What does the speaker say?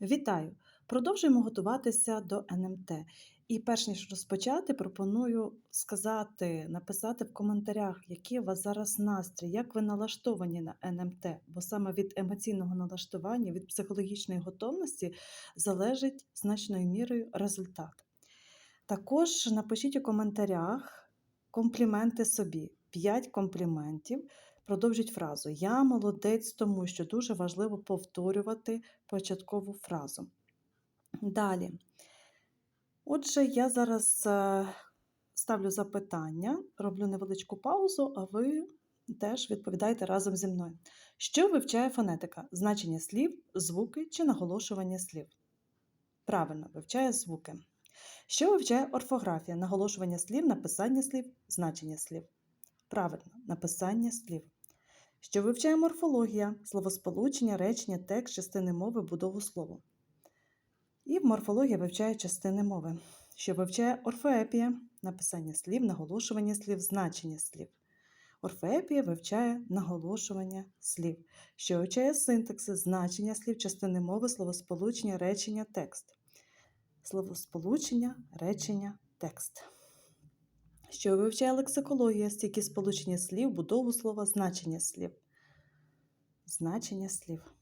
Вітаю! Продовжуємо готуватися до НМТ. І перш ніж розпочати, пропоную сказати, написати в коментарях, який у вас зараз настрій, як ви налаштовані на НМТ, бо саме від емоційного налаштування, від психологічної готовності залежить значною мірою результат. Також напишіть у коментарях компліменти собі. 5 компліментів. Продовжіть фразу. Я молодець, тому що дуже важливо повторювати початкову фразу. Далі. Отже, я зараз е, ставлю запитання, роблю невеличку паузу, а ви теж відповідаєте разом зі мною. Що вивчає фонетика? Значення слів, звуки чи наголошування слів? Правильно, вивчає звуки. Що вивчає орфографія? Наголошування слів, написання слів, значення слів. Правильно, написання слів. Що вивчає морфологія, словосполучення, речення, текст, частини мови, будову слова. І морфологія вивчає частини мови. Що вивчає орфоепія, написання слів, наголошування слів, значення слів. Орфоепія вивчає наголошування слів. Що вивчає синтаксис, значення слів, частини мови, словосполучення, речення, текст. Словосполучення, речення, текст. Що вивчає лексикологія, стільки сполучення слів, будову слова, значення слів. Значення слів.